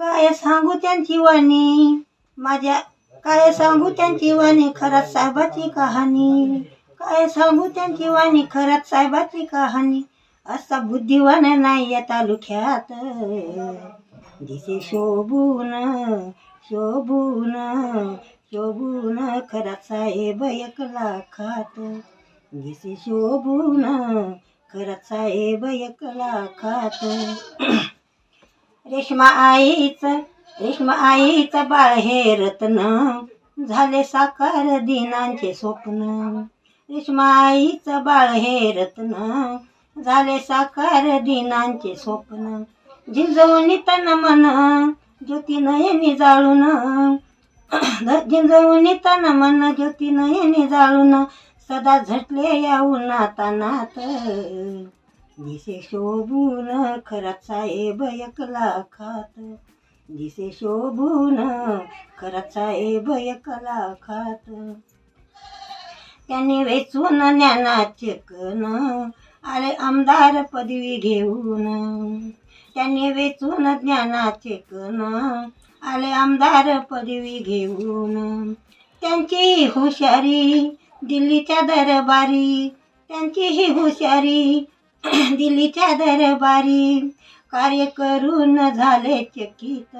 काय सांगू त्यांची वाणी? माझ्या काय सांगू त्यांची वाणी? खरात साहेबाची कहाणी. काय सांगू त्यांची वाणी? खरात साहेबाची कहाणी. असा बुद्धिवान नाही या तालुक्यात. दिसे शोभून शोभून शोभून खरात साहेब एक लाखात. दिसे शोभून खरात साहेब एक लाखात. रेशमा आईच रेशमा आईचं बाळ हे रत्न. झाले साकार दिनांचे स्वप्न. रेशमा आईचं बाळ हे रत्न. झाले साकार दिनांचे स्वप्न. झिंजवून तन मन ज्योती नयनी जाळून. झिंजवून तन मन ज्योती नयनी जाळून. सदा झटले या उन्हातानात. दिसे शोभून खरात साहेब एकला खात दिसे शोभून खरात साहेब एकला खात त्यांनी वेचून ज्ञानाचे कन आले आमदार पदवी घेऊन. त्यांनी वेचून ज्ञानाचे कन आले आमदार पदवी घेऊन. त्यांची हुशारी दिल्लीच्या दरबारी त्यांची ही हुशारी दिल्लीच्या दरबारी कार्य करून झाले चकित.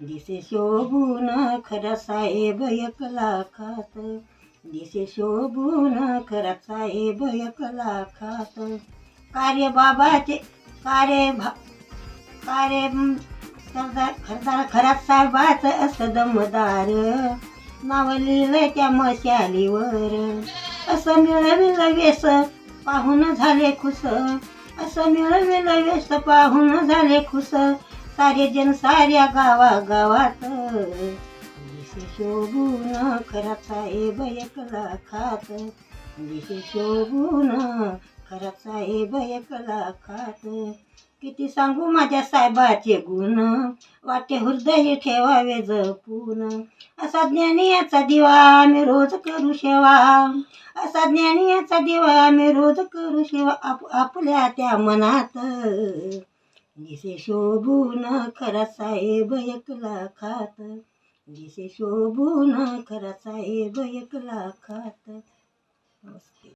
दिसे शोभून खरा साहेब एक लाखात दिसे शोभून खरा साहेब एक लाखात कार्य बाबाचे कार्य भा कार्य सरदार खरदार खरात साहेबाचं असं दमदार नाव लिहिलं त्या मशालीवर. असं मिळविलं व्यसन पाहून झाले खुस असं मिळविलं व्यस्त पाहून झाले खुस सारे जन साऱ्या गावा गावात शोभून खराचा ए बयकला खात दिसे शोभून खराचा ए बयकला खात किती सांगू माझ्या साहेबाचे गुण? वाटे हृदय ठेवावे जपून. असा ज्ञानी याचा दिवा आम्ही रोज करू सेवा. असा ज्ञानी याचा दिवा आम्ही रोज करू सेवा. आप आपल्या त्या मनात जिसे शोभून खरा साहेब एकला खात दिसे शोभून खरा साहेब एकला खात नमस्ते.